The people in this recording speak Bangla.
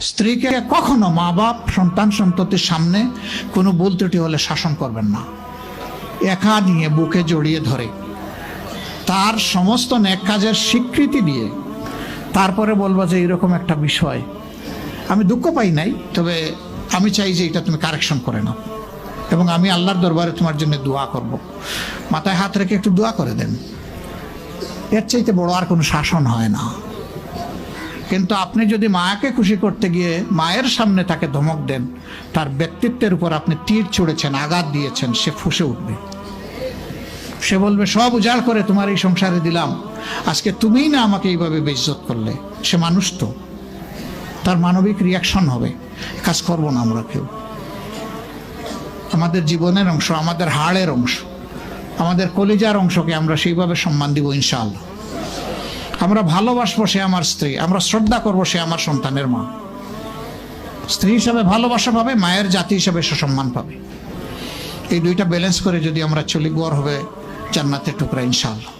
স্ত্রীকে কখনো মা বাপ সন্তান সন্ততির সামনে কোনো ভুল ত্রুটি হলে শাসন করবেন না। একা নিয়ে বুকে জড়িয়ে ধরে। তার সমস্ত নেক কাজের স্বীকৃতি দিয়ে তারপরে বলব যে এরকম একটা বিষয়। আমি দুঃখ পাই নাই, তবে আমি চাই যে এটা তুমি কারেকশন করে নাও। এবং আমি আল্লাহর দরবারে তোমার জন্য দোয়া করব। মাথায় হাত রেখে একটু দোয়া করে দেন। এর চাইতে বড় আর কোনো শাসন হয় না। কিন্তু আপনি যদি মায়াকে খুশি করতে গিয়ে মায়ের সামনে তাকে ধমক দেন, তার ব্যক্তিত্বের উপর আপনি তীর ছুঁড়েছেন, আঘাত দিয়েছেন, সে ফুসে উঠবে। সে বলবে, সব উজাড় করে তোমার এই সংসারে দিলাম। আজকে তুমিই না আমাকে এইভাবে বেইজ্জত করলে। সে মানুষ তো। তার মানবিক রিয়াকশন হবে। কাজ করব না আমরা কেউ। আমাদের জীবনের অংশ, আমাদের হাড়ের অংশ, আমাদের কলিজার অংশকে আমরা সেইভাবে সম্মান দিব ইনশাআল্লাহ। আমরা ভালোবাসবো সে আমার স্ত্রী, আমরা শ্রদ্ধা করব সে আমার সন্তানের মা। স্ত্রী হিসাবে ভালোবাসা পাবে, মায়ের জাতি হিসাবে সে সম্মান পাবে। এই দুইটা ব্যালেন্স করে যদি আমরা চলি, গড় হবে জান্নাতের টুকরা ইনশাআল্লাহ।